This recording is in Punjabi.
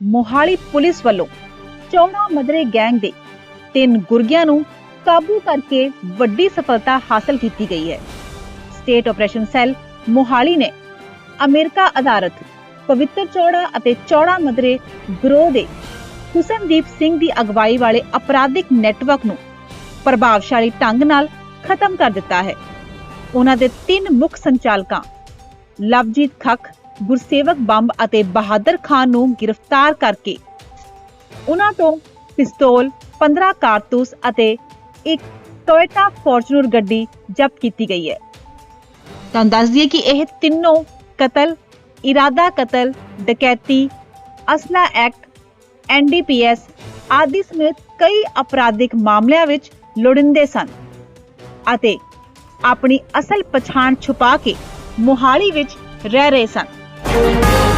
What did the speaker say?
ਮੋਹਾਲੀ ਪੁਲਿਸ ਵੱਲੋਂ ਚੌੜਾ ਮਦਰੇ ਗੈਂਗ ਦੇ ਤਿੰਨ ਗੁਰਗਿਆਂ ਨੂੰ ਕਾਬੂ ਕਰਕੇ ਵੱਡੀ ਸਫਲਤਾ ਹਾਸਲ ਕੀਤੀ ਗਈ ਹੈ। ਸਟੇਟ ਆਪਰੇਸ਼ਨ ਸੈੱਲ ਮੋਹਾਲੀ ਨੇ ਅਮਰੀਕਾ ਆਧਾਰਿਤ ਪਵਿੱਤਰ ਚੌੜਾ ਅਤੇ ਚੌੜਾ ਮਦਰੇ ਗਰੋਹ ਦੇ ਹੁਸਨਦੀਪ ਸਿੰਘ ਦੀ ਅਗਵਾਈ ਵਾਲੇ ਅਪਰਾਧਿਕ ਨੈਟਵਰਕ ਨੂੰ ਪ੍ਰਭਾਵਸ਼ਾਲੀ ਢੰਗ ਨਾਲ ਖਤਮ ਕਰ ਦਿੱਤਾ ਹੈ। ਉਹਨਾਂ ਦੇ ਤਿੰਨ ਮੁੱਖ ਸੰਚਾਲਕਾਂ ਲਵਜੀਤ ਖੱਖ ਗੁਰਸੇਵਕ ਬੰਬ ਅਤੇ ਬਹਾਦਰ ਖਾਨ ਨੂੰ ਗ੍ਰਿਫਤਾਰ ਕਰਕੇ। ਉਹਨਾਂ ਤੋਂ ਪਿਸਤੌਲ 15 ਕਾਰਤੂਸ ਅਤੇ ਇੱਕ ਟੋਇਟਾ ਫੋਰਚੂਨਰ ਗੱਡੀ ਜ਼ਬਤ ਕੀਤੀ ਗਈ ਹੈ। ਤੁਹਾਨੂੰ ਦੱਸ ਦਈਏ ਕਿ ਇਹ ਤਿੰਨੋਂ ਕਤਲ, ਇਰਾਦਾ ਕਤਲ, ਡਕੈਤੀ, ਅਸਲਾ ਐਕਟ ਐਨਡੀਪੀਐਸ ਆਦਿ ਸਮੇਤ ਕਈ ਅਪਰਾਧਿਕ ਮਾਮਲਿਆਂ ਵਿੱਚ ਲੋੜਿੰਦੇ ਸਨ ਅਤੇ ਆਪਣੀ ਅਸਲ ਪਛਾਣ ਛੁਪਾ ਕੇ ਮੋਹਾਲੀ ਵਿੱਚ ਰਹਿ ਰਹੇ ਸਨ। Thank you.